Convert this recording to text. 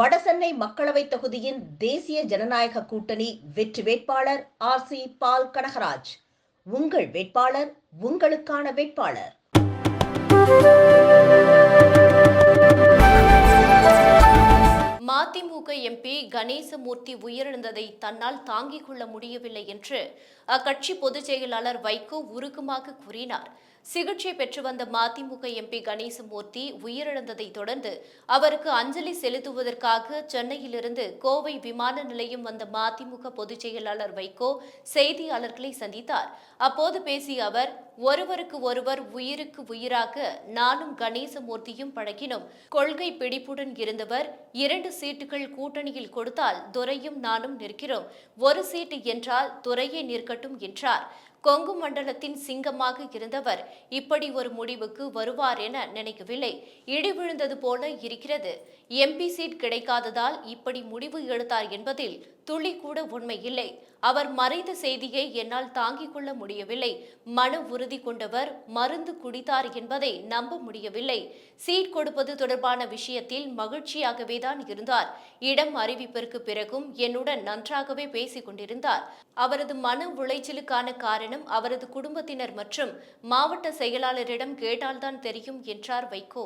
வடசென்னை மக்களவை தொகுதியின் தேசிய ஜனநாயக கூட்டணி வெற்றி வேட்பாளர் ஆர் சி பால் கனகராஜ். உங்கள் வேட்பாளர் உங்களுக்கான வேட்பாளர். மதிமுக எம்பி கணேசமூர்த்தி உயிரிழந்ததை தன்னால் தாங்கிக் கொள்ள முடியவில்லை என்று அக்கட்சி பொதுச் செயலாளர் வைகோ உருக்கமாக கூறினார். சிகிச்சை பெற்று வந்த மதிமுக எம்பி கணேசமூர்த்தி உயிரிழந்ததை தொடர்ந்து அவருக்கு அஞ்சலி செலுத்துவதற்காக சென்னையிலிருந்து கோவை விமான நிலையம் வந்த மதிமுக பொதுச் செயலாளர் வைகோ செய்தியாளர்களை சந்தித்தார். அப்போது பேசிய அவர் ஒருவருக்கு ஒருவர் உயிருக்கு உயிராக நானும் கணேசமூர்த்தியும் பழகினோம். கொள்கை பிடிப்புடன் இருந்தவர் இரண்டு சீட்டுகள் கூட்டணியில் கொடுத்தால் துரையும் நானும் நிற்கிறோம். ஒரு சீட்டு என்றால் துறையே நிற்கட்டும் என்றார். கொங்கு மண்டலத்தின் சிங்கமாக இருந்தவர் இப்படி ஒரு முடிவுக்கு வருவார் என நினைக்கவில்லை. இடி விழுந்தது போல இருக்கிறது. எம்பி சீட் கிடைக்காததால் இப்படி முடிவு எடுத்தார் என்பதில் துளி கூட உண்மை இல்லை. அவர் மறைந்த செய்தியை என்னால் தாங்கிக் கொள்ள முடியவில்லை. மன உறுதி கொண்டவர் மருந்து குடித்தார் என்பதை நம்ப முடியவில்லை. சீட் கொடுப்பது தொடர்பான விஷயத்தில் மகிழ்ச்சியாகவே தான் இருந்தார். இடம் அறிவிப்பிற்கு பிறகும் என்னுடன் நன்றாகவே பேசிக் கொண்டிருந்தார். அவரது மன உளைச்சலுக்கான காரணம் காரணம் அவரது குடும்பத்தினர் மற்றும் மாவட்ட செயலாளரிடம் கேட்டால்தான் தெரியும் என்றார் வைகோ.